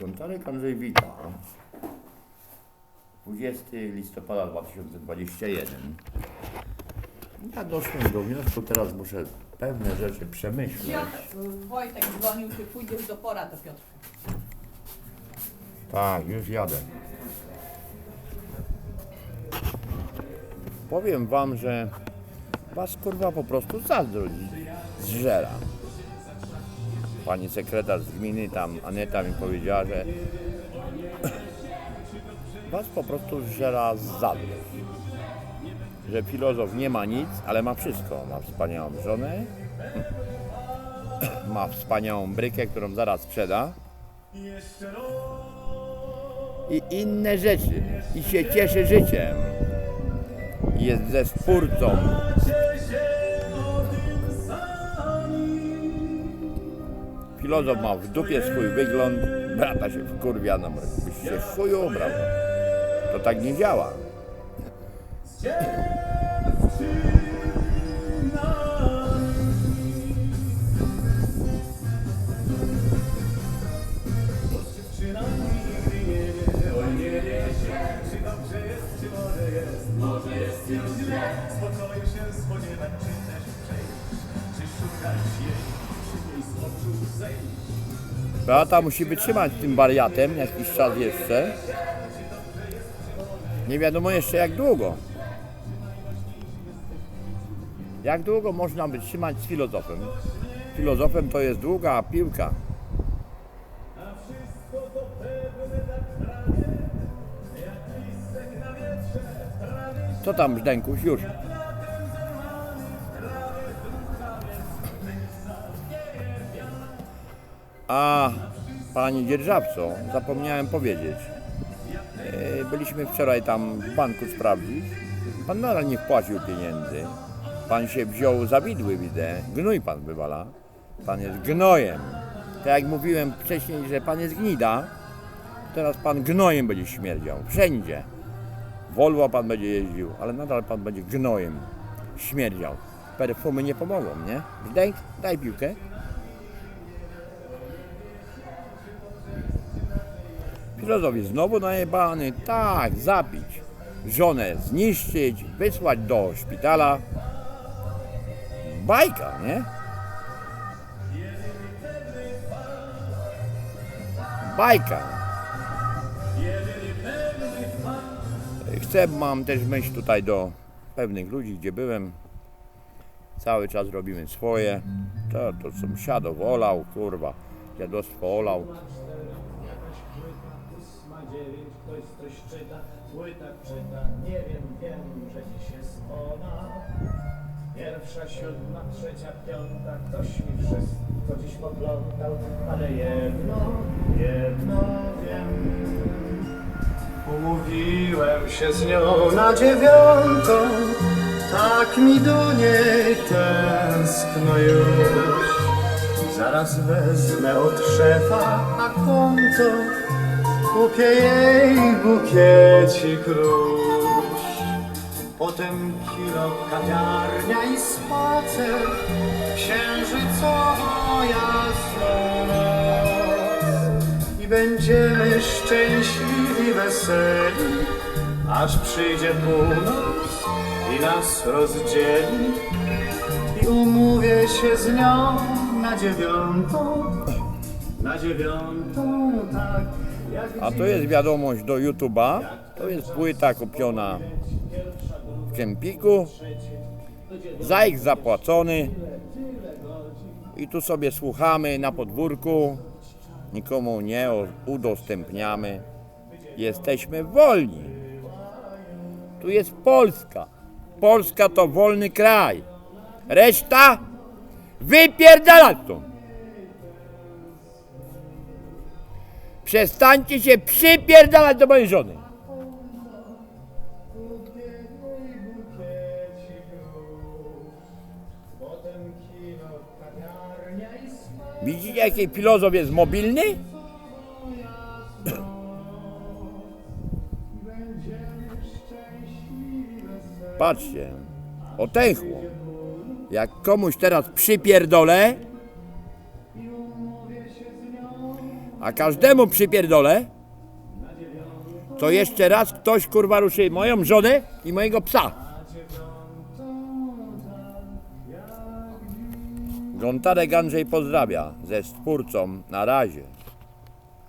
Gontarek Andrzej wita. 20 listopada 2021. Ja doszłem do wniosku, teraz muszę pewne rzeczy przemyśleć. Piotr, Wojtek dzwonił, czy pójdziesz do pora do Piotrka. Tak, już jadę. Powiem wam, że was kurwa po prostu zazdrość zżera. Pani sekretarz z gminy tam, Aneta mi powiedziała, że was po prostu zżera zazdrość. Że filozof nie ma nic, ale ma wszystko. Ma wspaniałą żonę, ma wspaniałą brykę, którą zaraz sprzeda i inne rzeczy i się cieszy życiem. Jest ze spórcą. Filozof ma w dupie swój wygląd, brata się wkurwia, no byś się w chuju ubrał. To tak nie działa. Beata musi wytrzymać tym wariatem jakiś czas jeszcze. Nie wiadomo jeszcze jak długo. Jak długo można wytrzymać z filozofem? Filozofem to jest długa piłka. Co tam Żdenkuś? Już. A pani dzierżawco, zapomniałem powiedzieć. E, Byliśmy wczoraj tam w banku sprawdzić. Pan nadal nie wpłacił pieniędzy. Pan się wziął za widły, widzę. Gnój pan wywala. Pan jest gnojem. Tak jak mówiłem wcześniej, że pan jest gnida, teraz pan gnojem będzie śmierdział. Wszędzie. Volvo pan będzie jeździł, ale nadal pan będzie gnojem śmierdział. Perfumy nie pomogą, nie? Daj, daj piłkę. Jest znowu najebany, tak, zabić, żonę zniszczyć, wysłać do szpitala. Bajka, nie? Bajka. Chcę, mam też myśl tutaj do pewnych ludzi, gdzie byłem. Cały czas robimy swoje. To, to sąsiadów olał, kurwa. Dziadostwo olał. Ktoś czyta, płyta czyta, nie wiem, wiem, że dziś jest ona. Pierwsza, siódma, trzecia, piąta, ktoś mi wszystko dziś poplątał, ale jedno, jedno wiem. Umówiłem się z nią na dziewiątą, tak mi do niej tęskno już. Zaraz wezmę od szefa konto, kupię jej bukiecik róż. Potem kilo kawiarnia i spacer, księżycowo jasno noc. I będziemy szczęśliwi, weseli, aż przyjdzie północ i nas rozdzieli. I umówię się z nią na dziewiątą, na dziewiątą, tak A to jest wiadomość do YouTube'a. To jest płyta kupiona w Kempiku. Zajk zapłacony. I tu sobie słuchamy na podwórku. Nikomu nie udostępniamy. Jesteśmy wolni. Tu jest Polska. Polska to wolny kraj. Reszta wypierdalać stąd. Przestańcie się przypierdalać do mojej żony. Widzicie, jaki filozof jest mobilny? Patrzcie, otęchło. Jak komuś teraz przypierdolę, A każdemu przypierdolę, to jeszcze raz ktoś kurwa ruszy moją żonę i mojego psa. Gontarek Andrzej pozdrawia ze stwórcą na razie.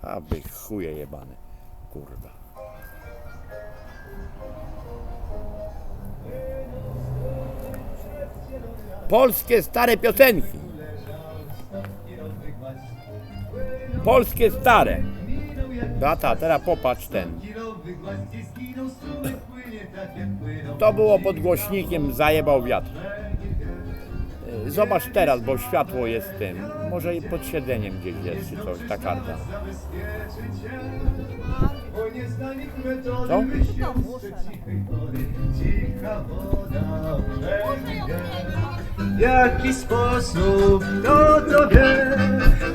A chuje jebane, kurwa. Polskie stare piosenki. Polskie stare. Beata, teraz popatrz ten. To było pod głośnikiem, zajebał wiatr. Y, Zobacz teraz, bo światło jest tym. Może i pod siedzeniem gdzieś jest, czy coś, ta karta. Co? W jaki sposób, kto to wie?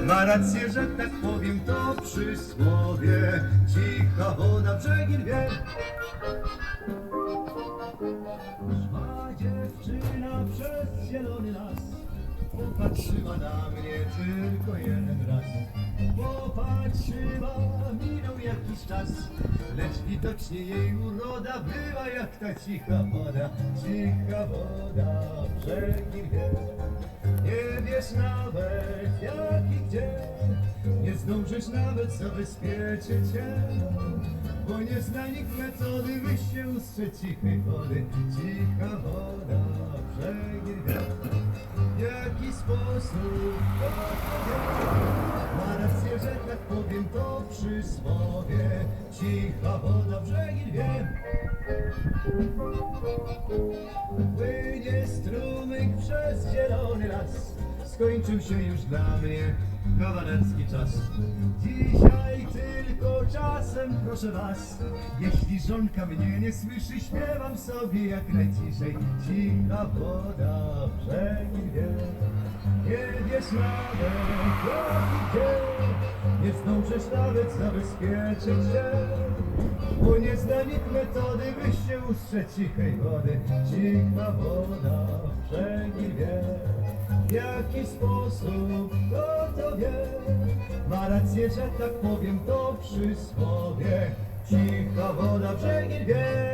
Ma rację, że tak powiem to przysłowie. Cicha woda brzegi. Popatrzyła na mnie tylko jeden raz. Popatrzyła, minął jakiś czas. Lecz widocznie jej uroda była jak ta cicha woda. Cicha woda, brzegi wie. Nie wiesz nawet jak i gdzie. Nie zdążysz nawet zabezpieczyć się. Bo nie zna nikt metody, się ustrzec cichej wody. Cicha woda, wie. W jaki sposób to Ma rację, że tak powiem to przysłowie Cicha woda brzegi wie Płynie strumyk przez zielony las Skończył się już dla mnie kawalerski czas. Dzisiaj tylko czasem proszę was Jeśli żonka mnie nie słyszy Śpiewam sobie jak najciszej. Cicha woda brzegi wie Nie wiesz nawet jak i gdzie Nie zdążysz nawet zabezpieczyć się Bo nie zna nikt metody by się ustrzec cichej wody. Cicha woda brzegi w jaki sposób kto to wie? Ma rację, że tak powiem to przysłowie. Cicha woda brzegi wie